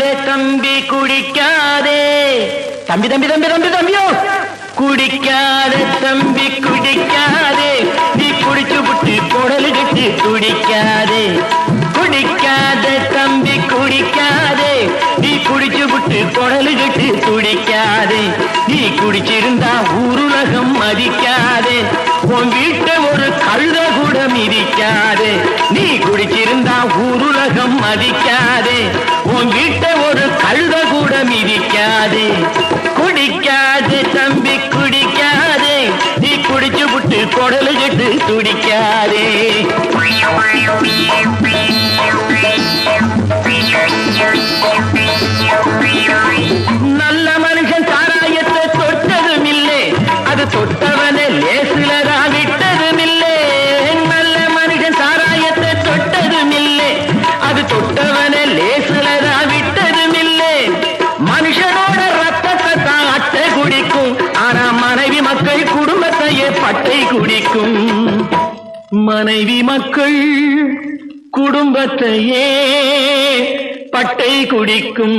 குடிக்காதே தம்பி குடிக்காதே. தம்பி தம்பி தம்பி தம்பி தம்பியோ. குடிக்காதே தம்பி குடிக்காதே. நீ குடிச்சு விட்டு குடல் கட்டி குடிக்காதே. குடிக்காதே தம்பி குடிக்காதே. நீ குடிச்சு விட்டு குடல் கட்டி குடிக்காதே. நீ குடிச்சிருந்தா ஊர் உன் வீட்டை ஒரு கழுத கூட மிதிக்காதே நீ குடிச்சிருந்தா ஊருலகம் மதிக்காதே. உன் வீட்டை ஒரு கழுத கூட மிதிக்காதே குடிக்காதே தம்பி குடிக்காதே. நீ குடிச்சு விட்டு குடலு கட்டு துடிக்காதே. குடிக்கும் மனைவி மக்கள் குடும்பத்தையே பட்டை குடிக்கும்.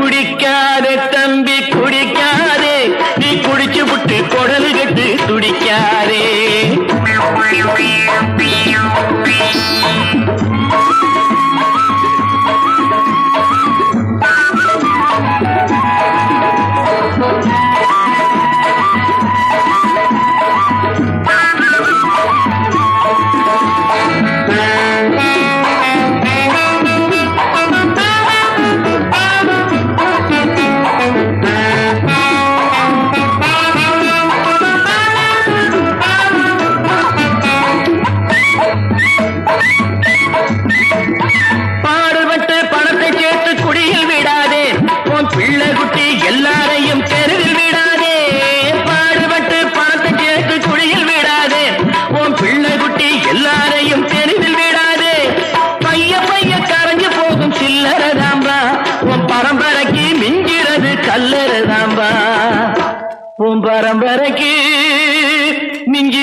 குடிக்காதே தம்பி குடிக்காதே. நீ குடிச்சு விட்டு குடல் கட்டு துடிக்காதே.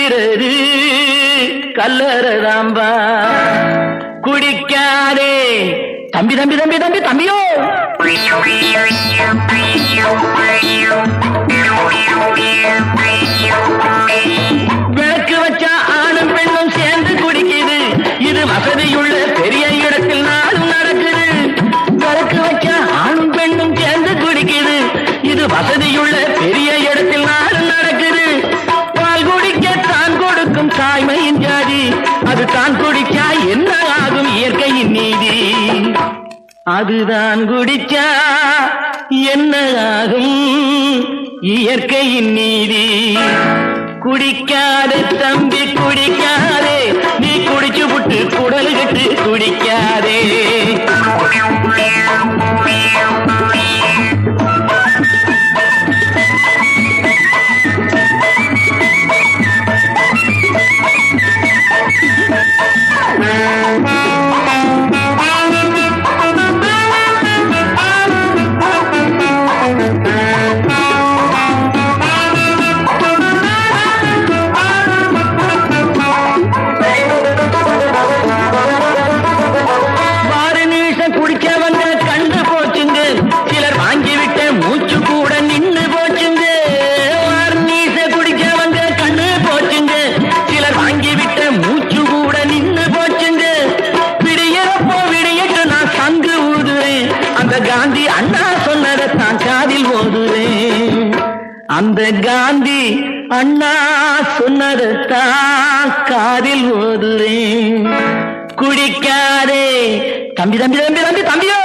மிஞ்சிறது கல்லறதாம்பா. குடிக்காதே. தம்பி தம்பி தம்பி தம்பி தம்பியோ. Thank you. தான் குடிச்சா என்ன ஆகும் இயற்கையின் நீதி? அதுதான் குடிச்சா என்ன ஆகும் இயற்கையின் நீதி? குடிக்காதே தம்பி குடிக்காதே. நீ குடிச்சு விட்டு குடல் கட்டு குடிக்காதே. அந்த காந்தி அண்ணா சொன்னதான் காதில் ஓதுறேன். குடிக்காதே. தம்பி தம்பி தம்பி தம்பி தம்பியோ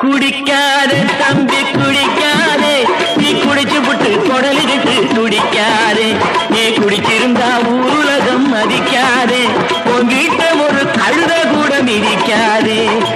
குடிக்காதே தம்பி குடிக்காதே. நீ குடிச்சு விட்டு குடலிட்டு குடிக்காதே. நீ குடிச்சிருந்தா ஊருலகம் மதிக்காதே. உன் வீட்டை ஒரு கழுத கூட மிதிக்காதே.